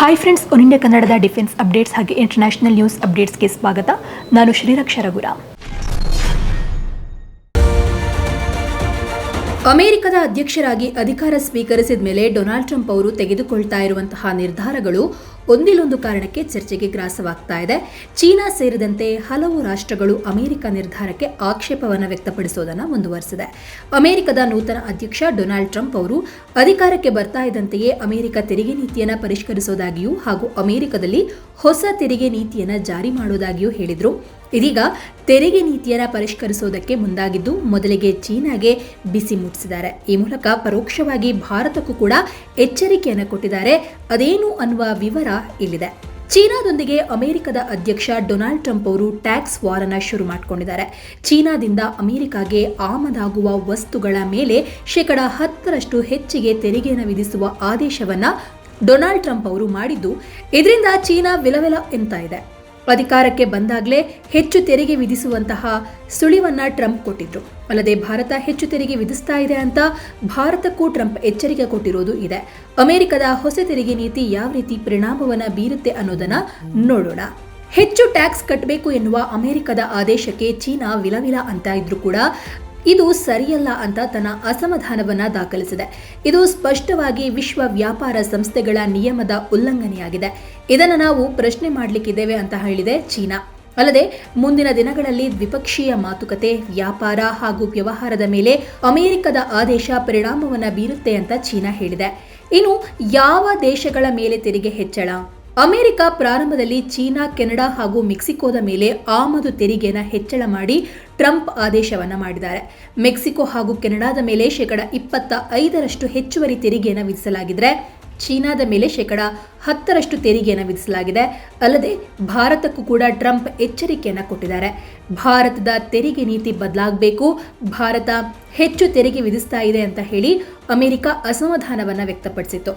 Hi friends one India ಕನ್ನಡದ defence updates ಹಾಗೆ international news ಅಪ್ಡೇಟ್ಸ್ಗೆ ಸ್ವಾಗತ. ನಾನು ಶ್ರೀರಕ್ಷ ರಘುರಾಮ್. ಅಮೆರಿಕದ ಅಧ್ಯಕ್ಷರಾಗಿ ಅಧಿಕಾರ ಸ್ವೀಕರಿಸಿದ ಮೇಲೆ ಡೊನಾಲ್ಡ್ ಟ್ರಂಪ್ ಅವರು ತೆಗೆದುಕೊಳ್ತಾ ಇರುವಂತಹ ನಿರ್ಧಾರಗಳು ಒಂದಿಲ್ಲೊಂದು ಕಾರಣಕ್ಕೆ ಚರ್ಚೆಗೆ ಗ್ರಾಸವಾಗ್ತಾ ಇದೆ. ಚೀನಾ ಸೇರಿದಂತೆ ಹಲವು ರಾಷ್ಟ್ರಗಳು ಅಮೆರಿಕ ನಿರ್ಧಾರಕ್ಕೆ ಆಕ್ಷೇಪವನ್ನು ವ್ಯಕ್ತಪಡಿಸೋದನ್ನು ಮುಂದುವರೆಸಿದೆ. ಅಮೆರಿಕದ ನೂತನ ಅಧ್ಯಕ್ಷ ಡೊನಾಲ್ಡ್ ಟ್ರಂಪ್ ಅವರು ಅಧಿಕಾರಕ್ಕೆ ಬರ್ತಾ ಇದ್ದಂತೆಯೇ ಅಮೆರಿಕ ತೆರಿಗೆ ನೀತಿಯನ್ನು ಪರಿಷ್ಕರಿಸೋದಾಗಿಯೂ ಹಾಗೂ ಅಮೆರಿಕದಲ್ಲಿ ಹೊಸ ತೆರಿಗೆ ನೀತಿಯನ್ನು ಜಾರಿ ಮಾಡೋದಾಗಿಯೂ ಹೇಳಿದರು. ಇದೀಗ ತೆರಿಗೆ ನೀತಿಯನ್ನು ಪರಿಷ್ಕರಿಸೋದಕ್ಕೆ ಮುಂದಾಗಿದ್ದು ಮೊದಲಿಗೆ ಚೀನಾಗೆ ಬಿಸಿ ಮುಟ್ಟಿಸಿದ್ದಾರೆ. ಈ ಮೂಲಕ ಪರೋಕ್ಷವಾಗಿ ಭಾರತಕ್ಕೂ ಕೂಡ ಎಚ್ಚರಿಕೆಯನ್ನು ಕೊಟ್ಟಿದ್ದಾರೆ. ಅದೇನು ಅನ್ನುವ ವಿವರ ಇಲ್ಲಿದೆ. ಚೀನಾದೊಂದಿಗೆ ಅಮೆರಿಕದ ಅಧ್ಯಕ್ಷ ಡೊನಾಲ್ಡ್ ಟ್ರಂಪ್ ಅವರು ಟ್ಯಾಕ್ಸ್ ವಾರ್ ಅನ್ನ ಶುರು ಮಾಡಿಕೊಂಡಿದ್ದಾರೆ. ಚೀನಾದಿಂದ ಅಮೆರಿಕಾಗೆ ಆಮದಾಗುವ ವಸ್ತುಗಳ ಮೇಲೆ ಶೇಕಡ ಹತ್ತರಷ್ಟು ಹೆಚ್ಚಿಗೆ ತೆರಿಗೆಯನ್ನು ವಿಧಿಸುವ ಆದೇಶವನ್ನ ಡೊನಾಲ್ಡ್ ಟ್ರಂಪ್ ಅವರು ಮಾಡಿದ್ದು, ಇದರಿಂದ ಚೀನಾ ವಿಲವಿಲ ಎಂತ ಇದೆ. ಅಧಿಕಾರಕ್ಕೆ ಬಂದಾಗಲೇ ಹೆಚ್ಚು ತೆರಿಗೆ ವಿಧಿಸುವಂತಹ ಸುಳಿವನ್ನ ಟ್ರಂಪ್ ಕೊಟ್ಟಿದ್ರು. ಅಲ್ಲದೆ ಭಾರತ ಹೆಚ್ಚು ತೆರಿಗೆ ವಿಧಿಸ್ತಾ ಇದೆ ಅಂತ ಭಾರತಕ್ಕೂ ಟ್ರಂಪ್ ಎಚ್ಚರಿಕೆ ಕೊಟ್ಟಿರೋದು ಇದೆ. ಅಮೆರಿಕದ ಹೊಸ ತೆರಿಗೆ ನೀತಿ ಯಾವ ರೀತಿ ಪರಿಣಾಮವನ್ನು ಬೀರುತ್ತೆ ಅನ್ನೋದನ್ನ ನೋಡೋಣ. ಹೆಚ್ಚು ಟ್ಯಾಕ್ಸ್ ಕಟ್ಟಬೇಕು ಎನ್ನುವ ಅಮೆರಿಕದ ಆದೇಶಕ್ಕೆ ಚೀನಾ ವಿಲವಿಲ ಅಂತ ಇದ್ರು ಕೂಡ ಇದು ಸರಿಯಲ್ಲ ಅಂತ ತನ್ನ ಅಸಮಾಧಾನವನ್ನ ದಾಖಲಿಸಿದೆ. ಇದು ಸ್ಪಷ್ಟವಾಗಿ ವಿಶ್ವ ವ್ಯಾಪಾರ ಸಂಸ್ಥೆಗಳ ನಿಯಮದ ಉಲ್ಲಂಘನೆಯಾಗಿದೆ. ಇದನ್ನು ನಾವು ಪ್ರಶ್ನೆ ಮಾಡಲಿಕ್ಕಿದ್ದೇವೆ ಅಂತ ಹೇಳಿದೆ ಚೀನಾ. ಅಲ್ಲದೆ ಮುಂದಿನ ದಿನಗಳಲ್ಲಿ ದ್ವಿಪಕ್ಷೀಯ ಮಾತುಕತೆ, ವ್ಯಾಪಾರ ಹಾಗೂ ವ್ಯವಹಾರದ ಮೇಲೆ ಅಮೆರಿಕದ ಆದೇಶ ಪರಿಣಾಮವನ್ನು ಬೀರುತ್ತೆ ಅಂತ ಚೀನಾ ಹೇಳಿದೆ. ಇನ್ನು ಯಾವ ದೇಶಗಳ ಮೇಲೆ ತೆರಿಗೆ ಹೆಚ್ಚಳ? ಅಮೆರಿಕ ಪ್ರಾರಂಭದಲ್ಲಿ ಚೀನಾ, ಕೆನಡಾ ಹಾಗೂ ಮೆಕ್ಸಿಕೋದ ಮೇಲೆ ಆಮದು ತೆರಿಗೆನ ಹೆಚ್ಚಳ ಮಾಡಿ ಟ್ರಂಪ್ ಆದೇಶವನ್ನು ಮಾಡಿದ್ದಾರೆ. ಮೆಕ್ಸಿಕೋ ಹಾಗೂ ಕೆನಡಾದ ಮೇಲೆ ಶೇಕಡ ಇಪ್ಪತ್ತ ಐದರಷ್ಟು ಹೆಚ್ಚುವರಿ ತೆರಿಗೆಯನ್ನು ವಿಧಿಸಲಾಗಿದೆ ಚೀನಾದ ಮೇಲೆ ಶೇಕಡ ಹತ್ತರಷ್ಟು ತೆರಿಗೆಯನ್ನು ವಿಧಿಸಲಾಗಿದೆ. ಅಲ್ಲದೆ, ಭಾರತಕ್ಕೂ ಕೂಡ ಟ್ರಂಪ್ ಎಚ್ಚರಿಕೆಯನ್ನು ಕೊಟ್ಟಿದ್ದಾರೆ. ಭಾರತದ ತೆರಿಗೆ ನೀತಿ ಬದಲಾಗಬೇಕು, ಭಾರತ ಹೆಚ್ಚು ತೆರಿಗೆ ವಿಧಿಸ್ತಾ ಇದೆ ಅಂತ ಹೇಳಿ ಅಮೆರಿಕ ಅಸಮಾಧಾನವನ್ನು ವ್ಯಕ್ತಪಡಿಸಿತ್ತು.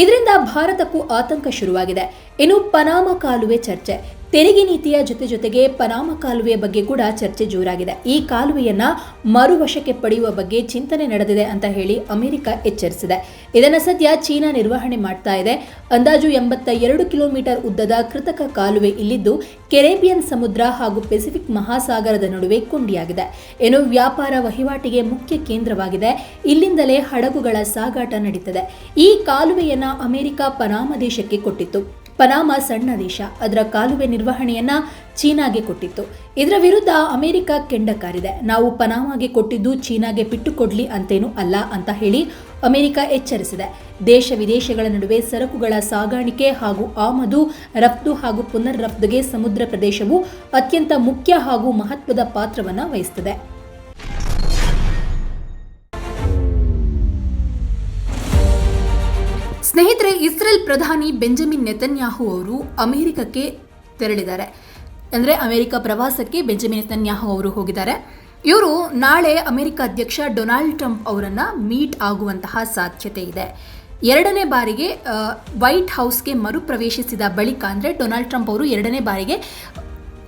ಇದರಿಂದ ಭಾರತಕ್ಕೂ ಆತಂಕ ಶುರುವಾಗಿದೆ. ಇನ್ನು ಪನಾಮ ಕಾಲುವೆ ಚರ್ಚೆ. ತೆರಿಗೆ ನೀತಿಯ ಜೊತೆ ಜೊತೆಗೆ ಪನಾಮ ಕಾಲುವೆಯ ಬಗ್ಗೆ ಕೂಡ ಚರ್ಚೆ ಜೋರಾಗಿದೆ. ಈ ಕಾಲುವೆಯನ್ನ ಮರುವಶಕ್ಕೆ ಪಡೆಯುವ ಬಗ್ಗೆ ಚಿಂತನೆ ನಡೆದಿದೆ ಅಂತ ಹೇಳಿ ಅಮೆರಿಕ ಎಚ್ಚರಿಸಿದೆ. ಇದನ್ನು ಸದ್ಯ ಚೀನಾ ನಿರ್ವಹಣೆ ಮಾಡ್ತಾ ಇದೆ. ಅಂದಾಜು ಎಂಬತ್ತ ಎರಡು ಕಿಲೋಮೀಟರ್ ಉದ್ದದ ಕೃತಕ ಕಾಲುವೆ ಇಲ್ಲಿದ್ದು ಕೆರೇಬಿಯನ್ ಸಮುದ್ರ ಹಾಗೂ ಪೆಸಿಫಿಕ್ ಮಹಾಸಾಗರದ ನಡುವೆ ಕೊಂಡಿಯಾಗಿದೆ. ಏನು ವ್ಯಾಪಾರ ವಹಿವಾಟಿಗೆ ಮುಖ್ಯ ಕೇಂದ್ರವಾಗಿದೆ. ಇಲ್ಲಿಂದಲೇ ಹಡಗುಗಳ ಸಾಗಾಟ ನಡೀತದೆ. ಈ ಕಾಲುವೆಯನ್ನ ಅಮೆರಿಕ ಪನಾಮ ದೇಶಕ್ಕೆ ಕೊಟ್ಟಿತ್ತು. ಪನಾಮ ಸಣ್ಣ ದೇಶ. ಅದರ ಕಾಲುವೆ ನಿರ್ವಹಣೆಯನ್ನ ಚೀನಾಗೆ ಕೊಟ್ಟಿತ್ತು. ಇದರ ವಿರುದ್ಧ ಅಮೆರಿಕ ಕೆಂಡಕಾರಿದೆ ನಾವು ಪನಾಮಾಗೆ ಕೊಟ್ಟಿದ್ದು ಚೀನಾಗೆ ಬಿಟ್ಟು ಕೊಡ್ಲಿ ಅಂತೇನೂ ಅಲ್ಲ ಅಂತ ಹೇಳಿ ಅಮೆರಿಕ ಎಚ್ಚರಿಸಿದೆ. ದೇಶ ವಿದೇಶಗಳ ನಡುವೆ ಸರಕುಗಳ ಸಾಗಾಣಿಕೆ ಹಾಗೂ ಆಮದು, ರಫ್ತು ಹಾಗೂ ಪುನರ್ ರಫ್ತುಗೆ ಸಮುದ್ರ ಪ್ರದೇಶವು ಅತ್ಯಂತ ಮುಖ್ಯ ಹಾಗೂ ಮಹತ್ವದ ಪಾತ್ರವನ್ನು ವಹಿಸುತ್ತದೆ ಇಸ್ರೇಲ್ ಪ್ರಧಾನಿ ಬೆಂಜಮಿನ್ ನೆತನ್ಯಾಹು ಅವರು ಅಮೆರಿಕಕ್ಕೆ ತೆರಳಿದ್ದಾರೆ. ಅಂದರೆ ಅಮೆರಿಕ ಪ್ರವಾಸಕ್ಕೆ ಬೆಂಜಮಿನ್ ನೆತನ್ಯಾಹು ಅವರು ಹೋಗಿದ್ದಾರೆ. ಇವರು ನಾಳೆ ಅಮೆರಿಕ ಅಧ್ಯಕ್ಷ ಡೊನಾಲ್ಡ್ ಟ್ರಂಪ್ ಅವರನ್ನು ಮೀಟ್ ಆಗುವಂತಹ ಸಾಧ್ಯತೆ ಇದೆ. ಎರಡನೇ ಬಾರಿಗೆ ವೈಟ್ ಹೌಸ್ಗೆ ಮರುಪ್ರವೇಶಿಸಿದ ಬಳಿಕ ಅಂದರೆ ಡೊನಾಲ್ಡ್ ಟ್ರಂಪ್ ಅವರು ಎರಡನೇ ಬಾರಿಗೆ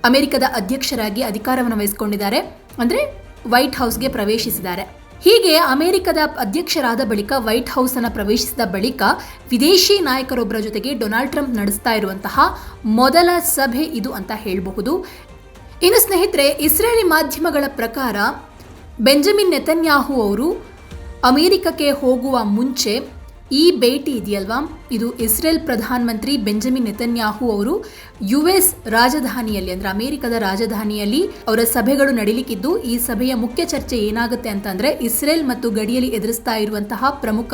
ಅಮೆರಿಕದ ಅಧ್ಯಕ್ಷರಾಗಿ ಅಧಿಕಾರವನ್ನು ವಹಿಸಿಕೊಂಡಿದ್ದಾರೆ. ಅಂದರೆ ವೈಟ್ ಹೌಸ್ಗೆ ಪ್ರವೇಶಿಸಿದ್ದಾರೆ. ಹೀಗೆ ಅಮೆರಿಕದ ಅಧ್ಯಕ್ಷರಾದ ಬಳಿಕ ವೈಟ್ ಹೌಸ್ ಅನ್ನು ಪ್ರವೇಶಿಸಿದ ಬಳಿಕ ವಿದೇಶಿ ನಾಯಕರೊಬ್ಬರ ಜೊತೆಗೆ ಡೊನಾಲ್ಡ್ ಟ್ರಂಪ್ ನಡೆಸ್ತಾ ಇರುವಂತಹ ಮೊದಲ ಸಭೆ ಇದು ಅಂತ ಹೇಳಬಹುದು. ಇನ್ನು ಸ್ನೇಹಿತರೆ, ಇಸ್ರೇಲಿ ಮಾಧ್ಯಮಗಳ ಪ್ರಕಾರ ಬೆಂಜಮಿನ್ ನೆತನ್ಯಾಹು ಅವರು ಅಮೆರಿಕಕ್ಕೆ ಹೋಗುವ ಮುಂಚೆ ಈ ಭೇಟಿ ಇದೆಯಲ್ವಾ? ಇದು ಇಸ್ರೇಲ್ ಪ್ರಧಾನಮಂತ್ರಿ ಬೆಂಜಮಿನ್ ನೆತನ್ಯಾಹು ಅವರು ಯು ಎಸ್ ರಾಜಧಾನಿಯಲ್ಲಿ, ಅಂದ್ರೆ ಅಮೆರಿಕದ ರಾಜಧಾನಿಯಲ್ಲಿ ಅವರ ಸಭೆಗಳು ನಡೀಲಿಕ್ಕಿದ್ದು, ಈ ಸಭೆಯ ಮುಖ್ಯ ಚರ್ಚೆ ಏನಾಗುತ್ತೆ ಅಂತಂದ್ರೆ ಇಸ್ರೇಲ್ ಮತ್ತು ಗಡಿಯಲ್ಲಿ ಎದುರಿಸ್ತಾ ಇರುವಂತಹ ಪ್ರಮುಖ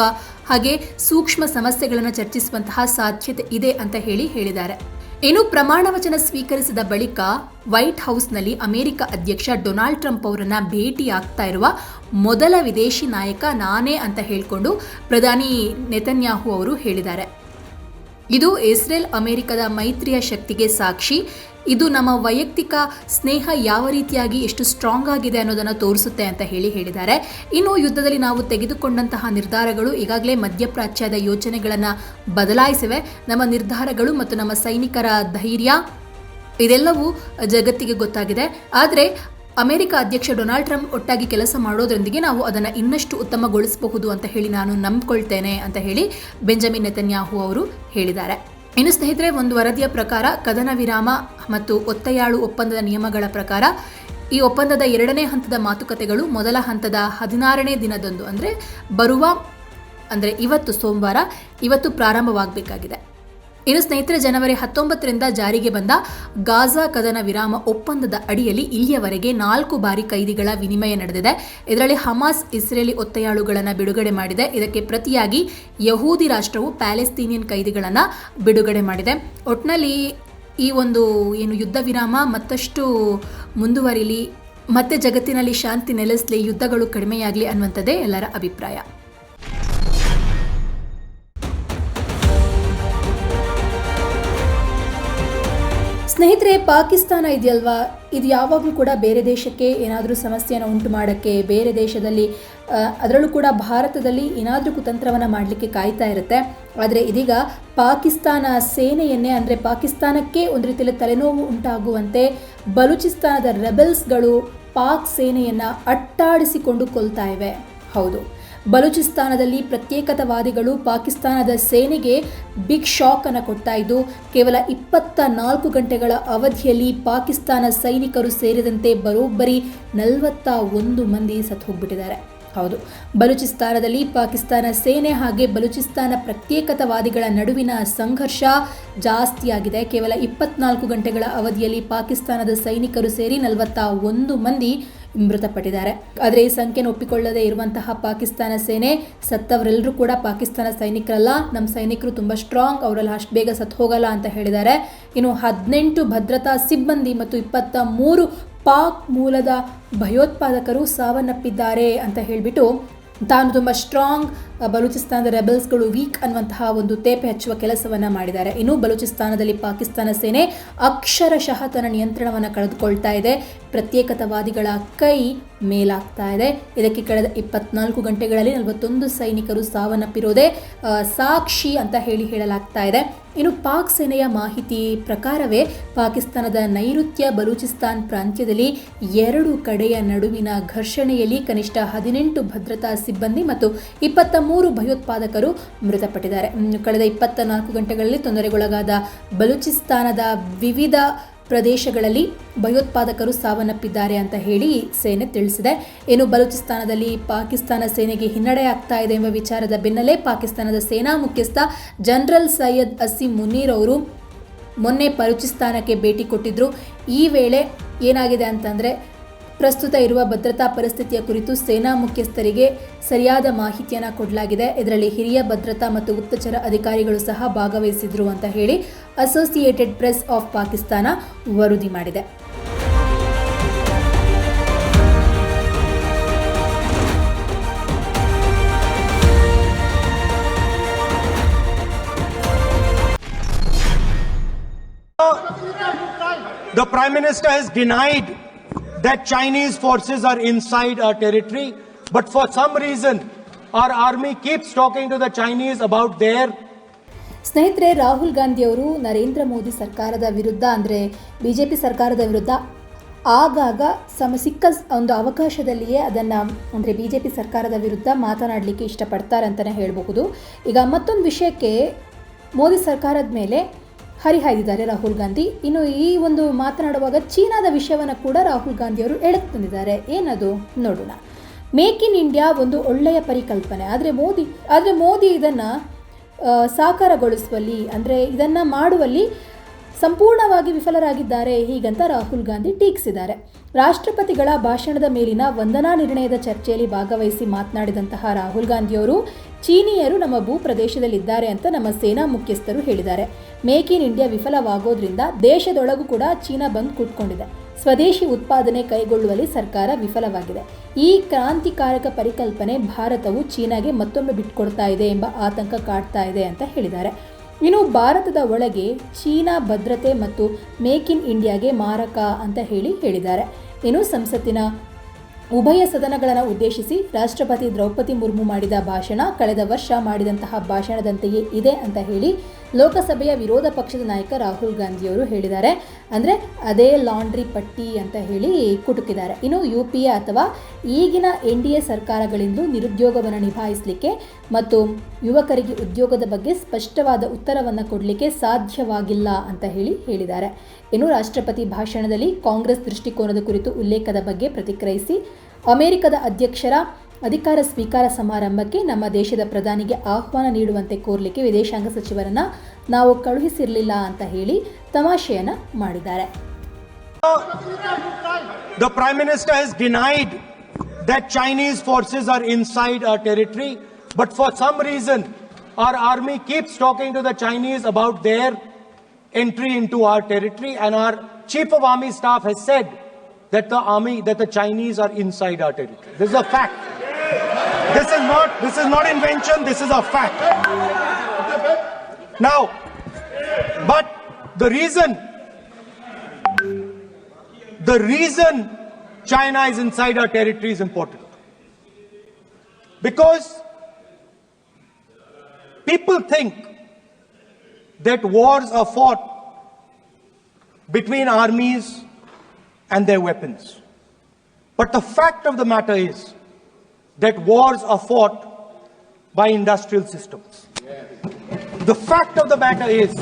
ಹಾಗೆ ಸೂಕ್ಷ್ಮ ಸಮಸ್ಯೆಗಳನ್ನು ಚರ್ಚಿಸುವಂತಹ ಸಾಧ್ಯತೆ ಇದೆ ಅಂತ ಹೇಳಿ ಹೇಳಿದ್ದಾರೆ. ಇನ್ನು ಪ್ರಮಾಣ ವಚನ ಸ್ವೀಕರಿಸಿದ ಬಳಿಕ ವೈಟ್ ಹೌಸ್ನಲ್ಲಿ ಅಮೆರಿಕ ಅಧ್ಯಕ್ಷ ಡೊನಾಲ್ಡ್ ಟ್ರಂಪ್ ಅವರನ್ನ ಭೇಟಿಯಾಗ್ತಾ ಇರುವ ಮೊದಲ ವಿದೇಶಿ ನಾಯಕ ನಾನೇ ಅಂತ ಹೇಳಿಕೊಂಡು ಪ್ರಧಾನಿ ನೆತನ್ಯಾಹು ಅವರು ಹೇಳಿದ್ದಾರೆ. ಇದು ಇಸ್ರೇಲ್ ಅಮೆರಿಕದ ಮೈತ್ರಿಯ ಶಕ್ತಿಗೆ ಸಾಕ್ಷಿ. ಇದು ನಮ್ಮ ವೈಯಕ್ತಿಕ ಸ್ನೇಹ ಯಾವ ರೀತಿಯಾಗಿ ಎಷ್ಟು ಸ್ಟ್ರಾಂಗ್ ಆಗಿದೆ ಅನ್ನೋದನ್ನು ತೋರಿಸುತ್ತೆ ಅಂತ ಹೇಳಿ ಹೇಳಿದ್ದಾರೆ. ಇನ್ನು ಯುದ್ಧದಲ್ಲಿ ನಾವು ತೆಗೆದುಕೊಂಡಂತಹ ನಿರ್ಧಾರಗಳು ಈಗಾಗಲೇ ಮಧ್ಯಪ್ರಾಚ್ಯದ ಯೋಚನೆಗಳನ್ನು ಬದಲಾಯಿಸಿವೆ. ನಮ್ಮ ನಿರ್ಧಾರಗಳು ಮತ್ತು ನಮ್ಮ ಸೈನಿಕರ ಧೈರ್ಯ, ಇದೆಲ್ಲವೂ ಜಗತ್ತಿಗೆ ಗೊತ್ತಾಗಿದೆ. ಆದರೆ ಅಮೆರಿಕ ಅಧ್ಯಕ್ಷ ಡೊನಾಲ್ಡ್ ಟ್ರಂಪ್ ಒಟ್ಟಾಗಿ ಕೆಲಸ ಮಾಡೋದ್ರೊಂದಿಗೆ ನಾವು ಅದನ್ನು ಇನ್ನಷ್ಟು ಉತ್ತಮಗೊಳಿಸಬಹುದು ಅಂತ ಹೇಳಿ ನಾನು ನಂಬ್ಕೊಳ್ತೇನೆ ಅಂತ ಹೇಳಿ ಬೆಂಜಮಿನ್ ನೆತನ್ಯಾಹು ಅವರು ಹೇಳಿದ್ದಾರೆ. ಇನ್ನು ಸ್ನೇಹಿತರೆ, ಒಂದು ವರದಿಯ ಪ್ರಕಾರ ಕದನ ವಿರಾಮ ಮತ್ತು ಒತ್ತೆಯಾಳು ಒಪ್ಪಂದದ ನಿಯಮಗಳ ಪ್ರಕಾರ ಈ ಒಪ್ಪಂದದ ಎರಡನೇ ಹಂತದ ಮಾತುಕತೆಗಳು ಮೊದಲ ಹಂತದ ಹದಿನಾರನೇ ದಿನದಂದು, ಅಂದರೆ ಬರುವ, ಅಂದರೆ ಇವತ್ತು ಸೋಮವಾರ, ಇವತ್ತು ಪ್ರಾರಂಭವಾಗಬೇಕಾಗಿದೆ. ಇನ್ನು ಸ್ನೇಹಿತರೆ, ಜನವರಿ ಹತ್ತೊಂಬತ್ತರಿಂದ ಜಾರಿಗೆ ಬಂದ ಗಾಜಾ ಕದನ ವಿರಾಮ ಒಪ್ಪಂದದ ಅಡಿಯಲ್ಲಿ ಇಲ್ಲಿಯವರೆಗೆ ನಾಲ್ಕು ಬಾರಿ ಕೈದಿಗಳ ವಿನಿಮಯ ನಡೆದಿದೆ. ಇದರಲ್ಲಿ ಹಮಾಸ್, ಇಸ್ರೇಲಿ ಒತ್ತೆಯಾಳುಗಳನ್ನು ಬಿಡುಗಡೆ ಮಾಡಿದೆ. ಇದಕ್ಕೆ ಪ್ರತಿಯಾಗಿ ಯಹೂದಿ ರಾಷ್ಟ್ರವು ಪ್ಯಾಲೆಸ್ತೀನಿಯನ್ ಕೈದಿಗಳನ್ನು ಬಿಡುಗಡೆ ಮಾಡಿದೆ. ಒಟ್ಟಿನಲ್ಲಿ ಈ ಒಂದು ಏನು ಯುದ್ಧ ವಿರಾಮ, ಮತ್ತಷ್ಟು ಮುಂದುವರಿಲಿ, ಮತ್ತೆ ಜಗತ್ತಿನಲ್ಲಿ ಶಾಂತಿ ನೆಲೆಸಲಿ, ಯುದ್ಧಗಳು ಕಡಿಮೆಯಾಗಲಿ ಅನ್ನುವಂಥದ್ದೇ ಎಲ್ಲರ ಅಭಿಪ್ರಾಯ. ಸ್ನೇಹಿತರೆ, ಪಾಕಿಸ್ತಾನ ಇದೆಯಲ್ವಾ? ಇದು ಯಾವಾಗಲೂ ಕೂಡ ಬೇರೆ ದೇಶಕ್ಕೆ ಏನಾದರೂ ಸಮಸ್ಯೆಯನ್ನು ಉಂಟು ಮಾಡೋಕ್ಕೆ, ಬೇರೆ ದೇಶದಲ್ಲಿ ಅದರಲ್ಲೂ ಕೂಡ ಭಾರತದಲ್ಲಿ ಏನಾದರೂ ಕುತಂತ್ರವನ್ನು ಮಾಡಲಿಕ್ಕೆ ಕಾಯ್ತಾ ಇರುತ್ತೆ. ಆದರೆ ಇದೀಗ ಪಾಕಿಸ್ತಾನ ಸೇನೆಯನ್ನೇ, ಅಂದರೆ ಪಾಕಿಸ್ತಾನಕ್ಕೆ ಒಂದು ರೀತಿಯಲ್ಲಿ ತಲೆನೋವು ಉಂಟಾಗುವಂತೆ ಬಲೂಚಿಸ್ತಾನದ ರೆಬೆಲ್ಸ್ಗಳು ಪಾಕ್ ಸೇನೆಯನ್ನು ಅಟ್ಟಾಡಿಸಿಕೊಂಡು ಕೊಲ್ತಾ ಇವೆ. ಹೌದು. ಬಲೂಚಿಸ್ತಾನದಲ್ಲಿ ಪ್ರತ್ಯೇಕತಾವಾದಿಗಳು ಪಾಕಿಸ್ತಾನದ ಸೇನೆಗೆ ಬಿಗ್ ಶಾಕ್ ಅನ್ನು ಕೊಡ್ತಾ ಇದ್ದು, ಕೇವಲ ಇಪ್ಪತ್ತ ನಾಲ್ಕು ಗಂಟೆಗಳ ಅವಧಿಯಲ್ಲಿ ಪಾಕಿಸ್ತಾನ ಸೈನಿಕರು ಸೇರಿದಂತೆ ಬರೋಬ್ಬರಿ ನಲವತ್ತ ಒಂದು ಮಂದಿ ಸತ್ತು ಹೋಗ್ಬಿಟ್ಟಿದ್ದಾರೆ ಹೌದು, ಬಲೂಚಿಸ್ತಾನದಲ್ಲಿ ಪಾಕಿಸ್ತಾನ ಸೇನೆ ಹಾಗೆ ಬಲೂಚಿಸ್ತಾನ ಪ್ರತ್ಯೇಕತಾವಾದಿಗಳ ನಡುವಿನ ಸಂಘರ್ಷ ಜಾಸ್ತಿಯಾಗಿದೆ. ಕೇವಲ ಇಪ್ಪತ್ನಾಲ್ಕು ಗಂಟೆಗಳ ಅವಧಿಯಲ್ಲಿ ಪಾಕಿಸ್ತಾನದ ಸೈನಿಕರು ಸೇರಿ ನಲವತ್ತ ಒಂದು ಮಂದಿ ಮೃತಪಟ್ಟಿದ್ದಾರೆ. ಆದರೆ ಈ ಸಂಖ್ಯೆಯನ್ನು ಒಪ್ಪಿಕೊಳ್ಳದೆ ಇರುವಂತಹ ಪಾಕಿಸ್ತಾನ ಸೇನೆ ಸತ್ತವರೆಲ್ಲರೂ ಕೂಡ ಪಾಕಿಸ್ತಾನ ಸೈನಿಕರಲ್ಲ. ನಮ್ಮ ಸೈನಿಕರು ತುಂಬ ಸ್ಟ್ರಾಂಗ್ ಅವರೆಲ್ಲ ಅಷ್ಟು ಬೇಗ ಸತ್ತು ಹೋಗಲ್ಲ ಅಂತ ಹೇಳಿದ್ದಾರೆ. ಇನ್ನು ಹದಿನೆಂಟು ಭದ್ರತಾ ಸಿಬ್ಬಂದಿ ಮತ್ತು ಇಪ್ಪತ್ತ ಮೂರು ಪಾಕ್ ಮೂಲದ ಭಯೋತ್ಪಾದಕರು ಸಾವನ್ನಪ್ಪಿದ್ದಾರೆ ಅಂತ ಹೇಳಿಬಿಟ್ಟು ತಾನು ತುಂಬ ಸ್ಟ್ರಾಂಗ್ ಬಲೂಚಿಸ್ತಾನದ ರೆಬಲ್ಸ್ಗಳು ವೀಕ್ ಅನ್ನುವಂತಹ ಒಂದು ತೇಪೆ ಹಚ್ಚುವ ಕೆಲಸವನ್ನು ಮಾಡಿದ್ದಾರೆ. ಇನ್ನು ಬಲೂಚಿಸ್ತಾನದಲ್ಲಿ ಪಾಕಿಸ್ತಾನ ಸೇನೆ ಅಕ್ಷರಶಃ ತನ್ನ ನಿಯಂತ್ರಣವನ್ನು ಕಳೆದುಕೊಳ್ತಾ ಇದೆ. ಪ್ರತ್ಯೇಕತಾವಾದಿಗಳ ಕೈ ಮೇಲಾಗ್ತಾ ಇದೆ. ಇದಕ್ಕೆ ಕಳೆದ ಇಪ್ಪತ್ನಾಲ್ಕು ಗಂಟೆಗಳಲ್ಲಿ ನಲವತ್ತೊಂದು ಸೈನಿಕರು ಸಾವನ್ನಪ್ಪಿರೋದೇ ಸಾಕ್ಷಿ ಅಂತ ಹೇಳಿ ಹೇಳಲಾಗ್ತಾ ಇದೆ. ಇನ್ನು ಪಾಕ್ ಸೇನೆಯ ಮಾಹಿತಿ ಪ್ರಕಾರವೇ ಪಾಕಿಸ್ತಾನದ ನೈಋತ್ಯ ಬಲೂಚಿಸ್ತಾನ್ ಪ್ರಾಂತ್ಯದಲ್ಲಿ ಎರಡು ಕಡೆಯ ನಡುವಿನ ಘರ್ಷಣೆಯಲ್ಲಿ ಕನಿಷ್ಠ ಹದಿನೆಂಟು ಭದ್ರತಾ ಸಿಬ್ಬಂದಿ ಮತ್ತು ಇಪ್ಪತ್ತ ಮೂರು ಭಯೋತ್ಪಾದಕರು ಮೃತಪಟ್ಟಿದ್ದಾರೆ. ಕಳೆದ ಇಪ್ಪತ್ತ ನಾಲ್ಕು ಗಂಟೆಗಳಲ್ಲಿ ತೊಂದರೆಗೊಳಗಾದ ಬಲೂಚಿಸ್ತಾನದ ವಿವಿಧ ಪ್ರದೇಶಗಳಲ್ಲಿ ಭಯೋತ್ಪಾದಕರು ಸಾವನ್ನಪ್ಪಿದ್ದಾರೆ ಅಂತ ಹೇಳಿ ಸೇನೆ ತಿಳಿಸಿದೆ. ಇನ್ನು ಬಲೂಚಿಸ್ತಾನದಲ್ಲಿ ಪಾಕಿಸ್ತಾನ ಸೇನೆಗೆ ಹಿನ್ನಡೆ ಆಗ್ತಾ ಇದೆ ಎಂಬ ವಿಚಾರದ ಬೆನ್ನಲ್ಲೇ ಪಾಕಿಸ್ತಾನದ ಸೇನಾ ಮುಖ್ಯಸ್ಥ ಜನರಲ್ ಸೈಯದ್ ಅಸಿ ಮುನೀರ್ ಅವರು ಮೊನ್ನೆ ಬಲೂಚಿಸ್ತಾನಕ್ಕೆ ಭೇಟಿ ಕೊಟ್ಟಿದ್ದರು ಈ ವೇಳೆ ಏನಾಗಿದೆ ಅಂತಂದರೆ ಪ್ರಸ್ತುತ ಇರುವ ಭದ್ರತಾ ಪರಿಸ್ಥಿತಿಯ ಕುರಿತು ಸೇನಾ ಮುಖ್ಯಸ್ಥರಿಗೆ ಸರಿಯಾದ ಮಾಹಿತಿಯನ್ನು ಕೊಡಲಾಗಿದೆ. ಇದರಲ್ಲಿ ಹಿರಿಯ ಭದ್ರತಾ ಮತ್ತು ಗುಪ್ತಚರ ಅಧಿಕಾರಿಗಳು ಸಹ ಭಾಗವಹಿಸಿದ್ರು ಅಂತ ಹೇಳಿ ಅಸೋಸಿಯೇಟೆಡ್ ಪ್ರೆಸ್ ಆಫ್ ಪಾಕಿಸ್ತಾನ ವರದಿ ಮಾಡಿದೆ. The Prime Minister has denied that Chinese forces are inside our territory, but for some reason, our army keeps talking to the Chinese about their ಸ್ನೇಹಿತರೆ ರಾಹುಲ್ ಗಾಂಧಿ ಅವರು ನರೇಂದ್ರ ಮೋದಿ ಸರ್ಕಾರದ ವಿರುದ್ಧ ಅಂದರೆ ಬಿ ಜೆ ಪಿ ಸರ್ಕಾರದ ವಿರುದ್ಧ ಆಗಾಗ ಸಮ ಸಿಕ್ಕ ಒಂದು ಅವಕಾಶದಲ್ಲಿಯೇ ಅದನ್ನು ಅಂದರೆ ಬಿ ಜೆ ಪಿ ಸರ್ಕಾರದ ವಿರುದ್ಧ ಮಾತನಾಡಲಿಕ್ಕೆ ಇಷ್ಟಪಡ್ತಾರೆ ಅಂತಲೇ ಹೇಳಬಹುದು. ಈಗ ಮತ್ತೊಂದು ವಿಷಯಕ್ಕೆ ಮೋದಿ ಸರ್ಕಾರದ ಮೇಲೆ ಹರಿಹಾಯ್ದಿದ್ದಾರೆ ರಾಹುಲ್ ಗಾಂಧಿ. ಇನ್ನು ಈ ಒಂದು ಮಾತನಾಡುವಾಗ ಚೀನಾದ ವಿಷಯವನ್ನು ಕೂಡ ರಾಹುಲ್ ಗಾಂಧಿಯವರು ಎಳೆದು ತಂದಿದ್ದಾರೆ. ಏನದು? ನೋಡೋಣ. ಮೇಕ್ ಇನ್ ಇಂಡಿಯಾ ಒಂದು ಒಳ್ಳೆಯ ಪರಿಕಲ್ಪನೆ. ಆದರೆ ಮೋದಿ ಆದರೆ ಮೋದಿ ಇದನ್ನು ಸಾಕಾರಗೊಳಿಸುವಲ್ಲಿ, ಅಂದರೆ ಇದನ್ನು ಮಾಡುವಲ್ಲಿ ಸಂಪೂರ್ಣವಾಗಿ ವಿಫಲರಾಗಿದ್ದಾರೆ, ಹೀಗಂತ ರಾಹುಲ್ ಗಾಂಧಿ ಟೀಕಿಸಿದ್ದಾರೆ. ರಾಷ್ಟ್ರಪತಿಗಳ ಭಾಷಣದ ಮೇಲಿನ ವಂದನಾ ನಿರ್ಣಯದ ಚರ್ಚೆಯಲ್ಲಿ ಭಾಗವಹಿಸಿ ಮಾತನಾಡಿದಂತಹ ರಾಹುಲ್ ಗಾಂಧಿಯವರು, ಚೀನೀಯರು ನಮ್ಮ ಭೂ ಪ್ರದೇಶದಲ್ಲಿದ್ದಾರೆ ಅಂತ ನಮ್ಮ ಸೇನಾ ಮುಖ್ಯಸ್ಥರು ಹೇಳಿದ್ದಾರೆ. ಮೇಕ್ ಇನ್ ಇಂಡಿಯಾ ವಿಫಲವಾಗೋದ್ರಿಂದ ದೇಶದೊಳಗೂ ಕೂಡ ಚೀನಾ ಬಂದು ಕೂತ್ಕೊಂಡಿದೆ. ಸ್ವದೇಶಿ ಉತ್ಪಾದನೆ ಕೈಗೊಳ್ಳುವಲ್ಲಿ ಸರ್ಕಾರ ವಿಫಲವಾಗಿದೆ. ಈ ಕ್ರಾಂತಿಕಾರಕ ಪರಿಕಲ್ಪನೆ ಭಾರತವು ಚೀನಾಗೆ ಮತ್ತೊಮ್ಮೆ ಬಿಟ್ಕೊಡ್ತಾ ಇದೆ ಎಂಬ ಆತಂಕ ಕಾಡ್ತಾ ಇದೆ ಅಂತ ಹೇಳಿದ್ದಾರೆ. ಇನ್ನು ಭಾರತದ ಒಳಗೆ ಚೀನಾ ಭದ್ರತೆ ಮತ್ತು ಮೇಕ್ ಇನ್ ಇಂಡಿಯಾಗೆ ಮಾರಕ ಅಂತ ಹೇಳಿ ಹೇಳಿದ್ದಾರೆ. ಇನ್ನು ಸಂಸತ್ತಿನ ಉಭಯ ಸದನಗಳನ್ನು ಉದ್ದೇಶಿಸಿ ರಾಷ್ಟ್ರಪತಿ ದ್ರೌಪದಿ ಮುರ್ಮು ಮಾಡಿದ ಭಾಷಣ, ಕಳೆದ ವರ್ಷ ಮಾಡಿದಂತಹ ಭಾಷಣದಂತೆಯೇ ಇದೆ ಅಂತ ಹೇಳಿ ಲೋಕಸಭೆಯ ವಿರೋಧ ಪಕ್ಷದ ನಾಯಕ ರಾಹುಲ್ ಗಾಂಧಿಯವರು ಹೇಳಿದ್ದಾರೆ. ಅಂದರೆ ಅದೇ ಲಾಂಡ್ರಿ ಪಟ್ಟಿ ಅಂತ ಹೇಳಿ ಕುಟುಕಿದ್ದಾರೆ. ಇನ್ನು ಯು ಪಿ ಎ ಅಥವಾ ಈಗಿನ ಎನ್ ಡಿ ಎ ಸರ್ಕಾರಗಳಿಂದ ನಿರುದ್ಯೋಗವನ್ನು ನಿಭಾಯಿಸಲಿಕ್ಕೆ ಮತ್ತು ಯುವಕರಿಗೆ ಉದ್ಯೋಗದ ಬಗ್ಗೆ ಸ್ಪಷ್ಟವಾದ ಉತ್ತರವನ್ನು ಕೊಡಲಿಕ್ಕೆ ಸಾಧ್ಯವಾಗಿಲ್ಲ ಅಂತ ಹೇಳಿ ಹೇಳಿದ್ದಾರೆ. ಇನ್ನು ರಾಷ್ಟ್ರಪತಿ ಭಾಷಣದಲ್ಲಿ ಕಾಂಗ್ರೆಸ್ ದೃಷ್ಟಿಕೋನದ ಕುರಿತು ಉಲ್ಲೇಖದ ಬಗ್ಗೆ ಪ್ರತಿಕ್ರಿಯಿಸಿ ಅಮೆರಿಕದ ಅಧ್ಯಕ್ಷರ ಅಧಿಕಾರ ಸ್ವೀಕಾರ ಸಮಾರಂಭಕ್ಕೆ ನಮ್ಮ ದೇಶದ ಪ್ರಧಾನಿಗೆ ಆಹ್ವಾನ ನೀಡುವಂತೆ ಕೋರ್ಲಿಕ್ಕೆ ವಿದೇಶಾಂಗ ಸಚಿವರನ್ನ ನಾವು ಕಳುಹಿಸಿರಲಿಲ್ಲ ಅಂತ ಹೇಳಿ ತಮಾಷೆಯನ್ನ ಮಾಡಿದ್ದಾರೆ. The prime minister he's denied that Chinese forces are inside our territory but for some reason our army keeps talking to the Chinese about their entry into to our territory and our chief of army staff he's said that the army that the Chinese are inside our territory this a fact This is not, this is not invention, this is a fact. Now, but the reason the reason China is inside our territory is important. Because people think that wars are fought between armies and their weapons. But the fact of the matter is that wars are fought by industrial systems. The fact of the matter is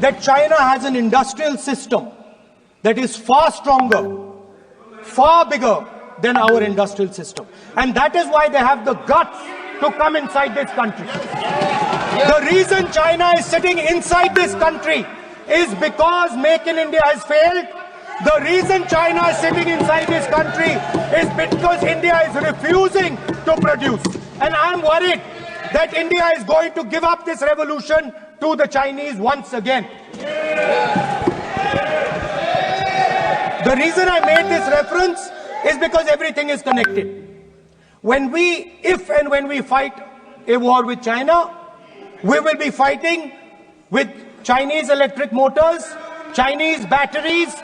that China has an industrial system that is far stronger, far bigger than our industrial system. And that is why they have the guts to come inside this country. The reason China is sitting inside this country is because Make in India has failed. The reason China is sitting inside this country is because India is refusing to produce. And I'm worried that India is going to give up this revolution to the Chinese once again. The reason I made this reference is because everything is connected. When we, if and when we fight a war with China, we will be fighting with Chinese electric motors, Chinese batteries,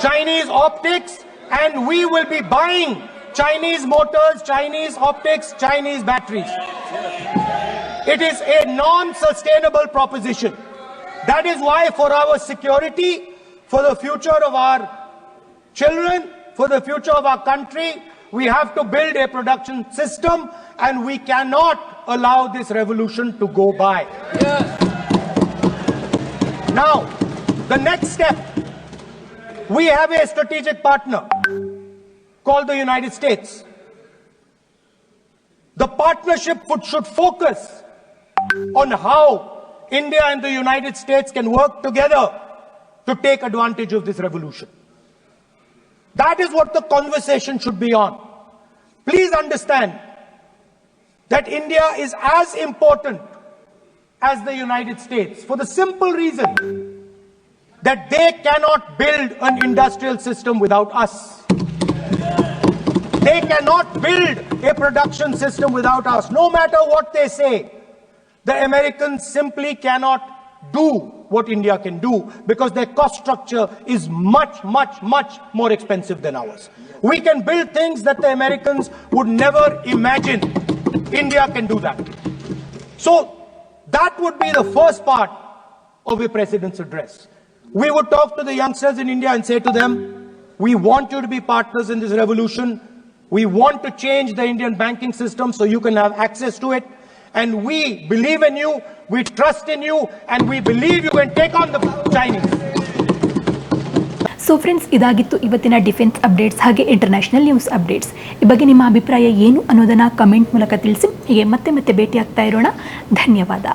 Chinese optics, and we will be buying Chinese motors, Chinese optics, Chinese batteries. It is a non-sustainable proposition. That is why for our security, for the future of our children, for the future of our country, we have to build a production system and we cannot allow this revolution to go by. Yes. Now, the next step, we have a strategic partner called the United States. The partnership should focus on how India and the United States can work together to take advantage of this revolution. That is what the conversation should be on. Please understand that India is as important as the United States for the simple reason that they cannot build an industrial system without us. They cannot build a production system without us, no matter what they say. The Americans simply cannot do what India can do because their cost structure is much, much, much more expensive than ours. We can build things that the Americans would never imagine. India can do that. So that would be the first part of a president's address. We would talk to the youngsters in India and say to them, we want you to be partners in this revolution. We want to change the Indian banking system so you can have access to it. And we believe in you, we trust in you, and we believe you can take on the Chinese. So friends ಇದಾಗಿತ್ತು ಇವತ್ತಿನ defence updates ಹಾಗೆ international news updates ಈ ಬಗ್ಗೆ ನಿಮ್ಮ ಅಭಿಪ್ರಾಯ ಏನು ಅನ್ನೋದನ್ನು comment ಮೂಲಕ ತಿಳಿಸಿ ಹೀಗೆ ಮತ್ತೆ ಮತ್ತೆ ಭೇಟಿಯಾಗ್ತಾ ಇರೋಣ ಧನ್ಯವಾದ